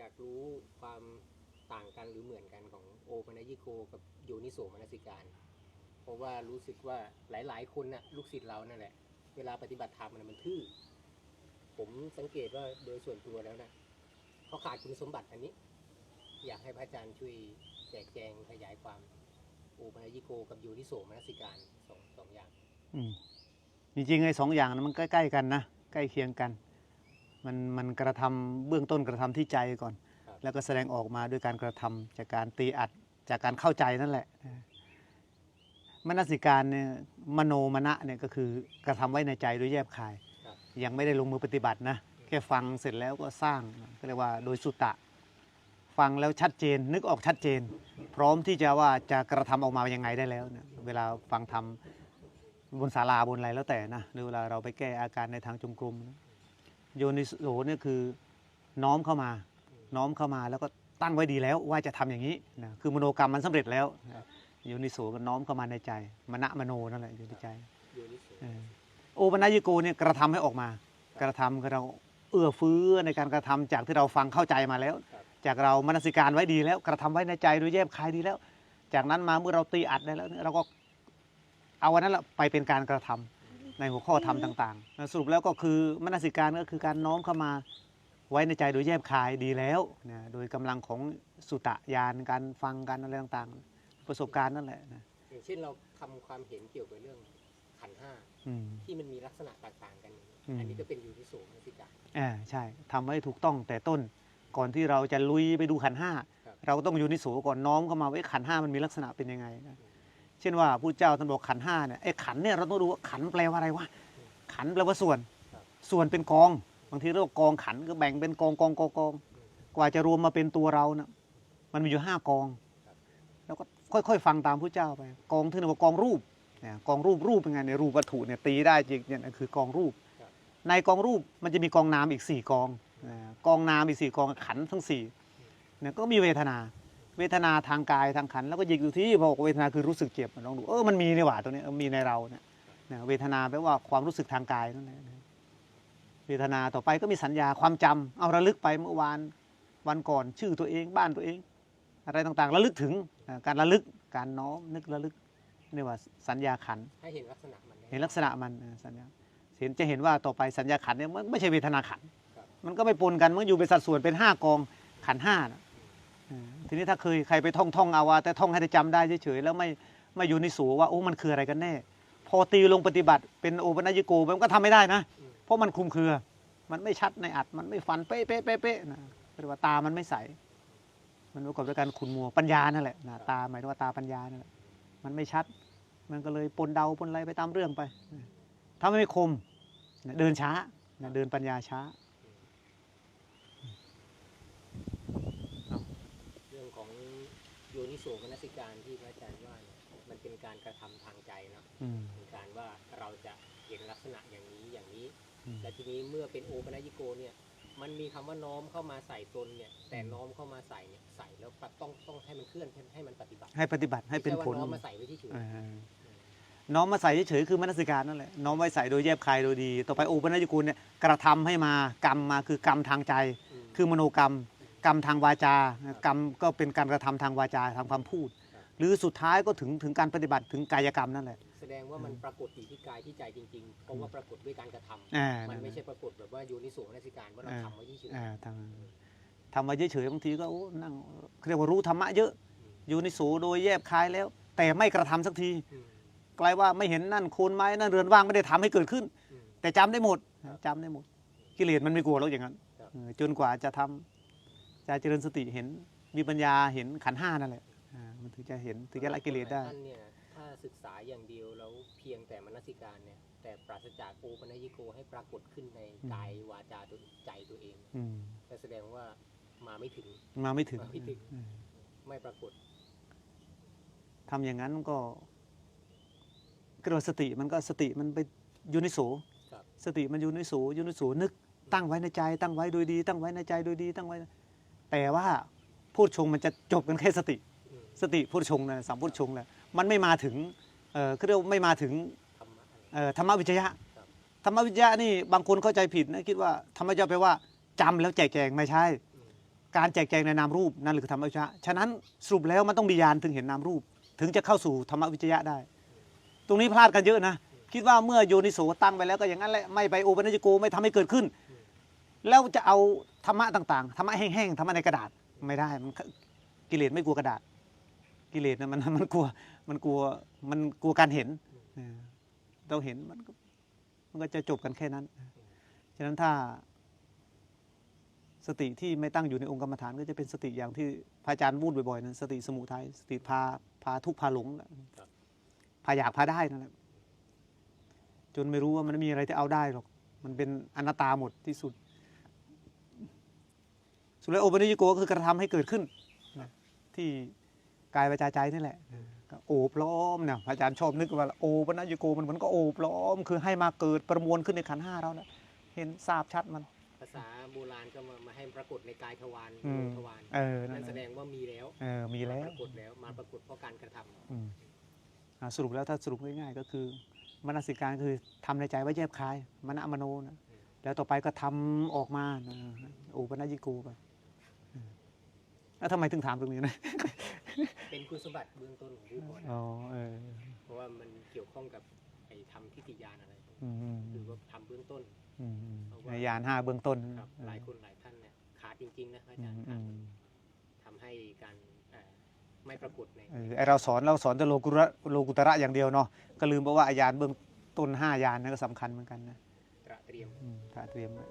อยากรู้ความต่างกันหรือเหมือนกันของโอปัญญิโกกับโยนิโสมนสิการ เพราะว่ารู้สึกว่าหลาย ๆ คนน่ะลูกศิษย์เรานั่นแหละ เวลาปฏิบัติธรรมน่ะมันทื่อ ผมสังเกตว่าโดยส่วนตัวแล้วนะเขาขาดคุณสมบัติอันนี้ อยากให้พระอาจารย์ช่วยแจกแจงขยายความโอปัญญิโกกับโยนิโสมนสิการสองสองอย่างอืมจริงๆไอ้สองอย่างนั้นมันใกล้ๆกันนะใกล้เคียงกัน มันมันกระทำเบื้องต้นกระทำที่ใจก่อนครับแล้วก็แสดงออกมาด้วยการกระทำจากการตีอัดจากการเข้าใจนั่นแหละนะมนสิการเนี่ยมโนมณะเนี่ยก็คือกระทำไว้ในใจโดยแยบคายครับยังไม่ได้ลงมือปฏิบัตินะแค่ฟังเสร็จแล้วก็สร้างก็เรียกว่าโดยสุตตะฟังแล้วชัดเจน นึกออกชัดเจน พร้อมที่จะว่าจะกระทำออกมายังไงได้แล้วนะเวลาฟังทำบนศาลาบนอะไรแล้วแต่นะหรือเวลาเราไปแก้อาการในทางจงกรมนะ โยนิโสเนี่ยคือน้อมเข้ามา น้อมเข้ามาแล้วก็ตั้งไว้ดีแล้วว่าจะทำอย่างนี้นะคือมโนกรรมมันสำเร็จแล้วนะโยนิโสก็น้อมเข้ามาในใจมณะมโนนั่นแหละอยู่ในใจโยนิโสเออโอปัญญิโกเนี่ยกระทำให้ออกมา กระทำเราเอื้อเฟื้อในการกระทำจากที่เราฟังเข้าใจมาแล้วครับจากเรามนสิการไว้ดีแล้ว กระทำไว้ในใจโดยแยบคายดีแล้ว จากนั้นมาเมื่อเราตีอัดได้แล้วเนี่ยเราก็เอาวันนั้นแหละไปเป็นการกระทำ ในหัวข้อธรรมต่างๆแล้วสรุปแล้วก็คือมนสิการก็คือการน้อมเข้ามาไว้ในใจโดยแยบคายดีแล้วนะโดยกำลังของสุตะญาณการฟังการอะไรต่างๆ ประสบการณ์นั่นแหละนะอย่างเช่นเราทำความเห็นเกี่ยวกับเรื่องขันธ์ห้าอืมที่มันมีลักษณะต่างๆกันอืมอันนี้ก็เป็นยูนิโสมนสิการอ่าใช่ทำให้ถูกต้องแต่ต้นก่อนที่เราจะลุยไปดูขันธ์ห้าครับเราก็ต้องอยู่ในโสก่อนน้อมเข้ามาว่าเอ้ขันธ์ห้ามันมีลักษณะเป็นยังไงนะ เช่นว่าผู้เจ้าท่านบอกขันห้าเนี่ยไอ้ขันเนี่ยเราต้องดูว่าขันแปลว่าอะไรวะขันแปลว่าส่วน ส่วนเป็นกอง บางทีเรียกว่ากองขันก็แบ่งเป็นกองกองกองกองกว่าจะรวมมาเป็นตัวเรานะมันมีอยู่ห้ากอง แล้วก็ค่อยๆ ฟังตามผู้เจ้าไป กองที่เรียกว่ากองรูปเนี่ยกองรูปรูปเป็นไงในรูปวัตถุเนี่ยตีได้จริงเนี่ยคือกองรูป ในกองรูปมันจะมีกองนาอีก 4 กองกองนาอีก4กองขันทั้ง4เนี่ยก็มีเวทนา เวทนาทางกายทางขันธ์แล้วก็ยิกอยู่ที่บอกเวทนาคือรู้สึกเจ็บลองดูเออมันมีนี่หว่าตรงนี้เออมีในเราเนี่ยเนี่ยเวทนาแปลว่าความรู้สึกทางกายนั่นแหละเวทนาต่อไปก็มีสัญญาความจำเอาระลึกไปเมื่อวานวันก่อนชื่อตัวเองบ้านตัวเอง อะไรต่างๆระลึกถึงอ่าการระลึกการน้อมนึกระลึกนี่ว่าสัญญาขันธ์ให้เห็นลักษณะมันได้เห็นลักษณะมันอ่าสัญญาเห็นจะเห็นว่าต่อไปสัญญาขันธ์เนี่ยมันไม่ใช่เวทนาขันธ์ครับมันก็ไม่ปนกันมันอยู่เป็นสัดส่วนเป็นห้ากองขันธ์ห้านะอ่า ทีนี้ถ้าเคยใครไปท่องท่องเอาว่าแต่ท่องให้ได้จำได้เฉยๆแล้วไม่ไม่อยู่ในสูว่าโอ้มันคืออะไรกันแน่ พอตีลงปฏิบัติเป็นโอปัญญิโกมันก็ทำไม่ได้นะ เพราะมันคลุมเครือ มันไม่ชัดในอัดมันไม่ฟันเป๊ะเป๊ะเป๊ะเป๊ะนะเรียกว่าตามันไม่ใส มันประกอบด้วยการขุนมัวปัญญานั่นแหละนะตาหมายถึงว่าตาปัญญานั่นแหละมันไม่ชัด มันก็เลยปนเดาปนอะไรไปตามเรื่องไปถ้าไม่คมเดินช้าเดินปัญญาช้า เรื่อง ของโยนิโสมนสิการที่พระอาจารย์ว่าเนี่ยมันเป็นการกระทำทางใจเนาะอืมเป็นการว่าเราจะเห็นลักษณะอย่างนี้อย่างนี้อืมและทีนี้เมื่อเป็นโอปัญญิโกเนี่ย มันมีคำว่าน้อมเข้ามาใส่ตนเนี่ย แต่น้อมเข้ามาใส่เนี่ยใส่แล้วปะต้องต้องให้มันเคลื่อนให้ให้มันปฏิบัติ ให้ปฏิบัติให้เป็นผลไม่ใช่ว่าน้อมมาใส่ไว้ที่เฉยเออน้อมมาใส่เฉยๆคือมนสิการนั่นแหละน้อมไว้ใส่โดยแยบคายโดยดี ต่อไปโอปัญญิกูลเนี่ยกระทำให้มากรรมมาคือกรรมทางใจมคือมโนกรรม กรรมทางวาจา กรรมก็เป็นการกระทำทางวาจาทางความพูดครับหรือสุดท้ายก็ถึงถึงการปฏิบัติถึงกายกรรมนั่นแหละ แสดงว่ามันปรากฏอยู่ที่กายที่ใจจริงๆ เพราะว่าปรากฏด้วยการกระทำอ่ามันนั่นไม่แหใช่ละปรากฏแบบว่าโยนิโสมนสิการว่าเราอ่าทำไว้ที่เฉยอ่าทำทำมาเฉยๆบางทีก็โอ้นั่งเขาเรียกว่ารู้ธรรมะเยอะ อยู่ในสูโดยแยบคายแล้ว แต่ไม่กระทำสักทีอืมกลายว่าไม่เห็นนั่นโคนไม้นั่นเรือนว่างไม่ได้ทำให้เกิดขึ้นอืมแต่จำได้หมดครับจำได้หมดกิเลสมันไม่กลัวหรอกอย่างนั้นครับเออจนกว่าจะทำ จะเจริญสติเห็นมีปัญญาเห็นขันธ์ห้านั่นแหละอ่ามันถึงจะเห็นถึงจะละกิเลสได้ ท่านเนี่ยถ้าศึกษาอย่างเดียวแล้วเพียงแต่มนสิการเนี่ย แต่ปราศจากโอปัญญิโกให้ปรากฏขึ้นในอืม กายวาจาตัวใจตัวเองอืมก็แสดงว่ามาไม่ถึง มาไม่ถึงมาไม่ถึง อืมไม่ปรากฏทำอย่างนั้นก็กระโดดสติมันก็สติมันไปอยูนิโสครับสติมันอยูนิโสอยูนิโสนึก ตั้งไว้ในใจ ตั้งไว้โดยดี ตั้งไว้ในใจโดยดี ตั้งไว้ แต่ว่าพูดชงมันจะจบกันแค่สติอืมสติพูดชงนะสามพูดชงแหละมันไม่มาถึงเออเขาเรียกว่าไม่มาถึงธรรมะอะไรเอ่อธรรมวิจยะครับธรรมวิจยะนี่บางคนเข้าใจผิดนะคิดว่าธรรมวิจยะแปลว่าจำแล้วแจกแจงไม่ใช่อืมการแจกแจงในนามรูปนั่นคือธรรมวิจยะฉะนั้นสรุปแล้วมันต้องมียานถึงเห็นนามรูป ถึงจะเข้าสู่ธรรมวิจยะได้ ตรงนี้พลาดกันเยอะนะคิดว่าเมื่อโยนิโสตั้งไปแล้วก็อย่างนั้นแหละไม่ไปโอปัญญโกไม่ทำให้เกิดขึ้น แล้วจะเอาธรรมะต่างๆธรรมะแห้งๆธรรมะในกระดาษไม่ได้มันกิเลสไม่กลัวกระดาษ กิเลสนะมันมันกลัวมันกลัวมันกลัวการเห็นเราเห็นมันก็มันก็จะจบกันแค่นั้นฉะนั้นถ้าสติที่ไม่ตั้งอยู่ในองค์กรรมฐานก็จะเป็นสติอย่างที่พระอาจารย์พูดบ่อยๆนั้นสติสมุทัยสติพาพาทุกพาหลงพาอยากพาได้นั่นแหละจนไม่รู้ว่ามันไม่มีอะไรที่เอาได้หรอก มันเป็นอนัตตาหมดที่สุด สุดแล้วโอปัญญิโกก็คือกระทำให้เกิดขึ้นนะที่กายวาจาใจนี่แหละก็โอบล้อมเนี่ยพระอาจารย์ชอบนึกว่าโอปัญญิโกมันเหมือนก็โอบล้อม คือให้มาเกิดประมวลขึ้นในขันธ์ห้าเรานะเห็นทราบชัดมันภาษาโบราณก็มามาให้ปรากฏในกายทวารอืมทวารเออนั่นั่นนแหแสละดงว่ามีแล้วเออมีแล้วปรากฏแล้วมาปรากฏเพราะการกระทำอืมอ่าสรุปแล้วถ้าสรุปง่ายๆก็คือมนสิการคือทำในใจไว้แยบคายมณมโนนะแล้วต่อไปก็ทำออกมานะโอปัญญิโกไปอืม แล้วทำไมถึงถามตรงนี้นะเป็นคุณสมบัติเบื้องต้นของผู้ก่อนอ๋อเออเพราะว่ามันเกี่ยวข้องกับไอ้ทำทิฏฐิยานอะไรอืมอืมหรือว่าทำเบื้องต้น อืมอืมเพราะว่าในยานห้าเบื้องต้นครับเออหลายคนหลายท่านเนี่ยขาดจริงๆนะอาอืจารมย์อืขาดมทำให้การเอ่อไม่ปรากฏในเออไอเราสอนเราสอนแต่โลกุระโลกุตระอย่างเดียวเนาะก็ลืมไปว่าอายานเบื้องต้นห้ายานนั่นก็สำคัญเหมือนกันนะตระเตรียม อืมถ้าเตรียมไว้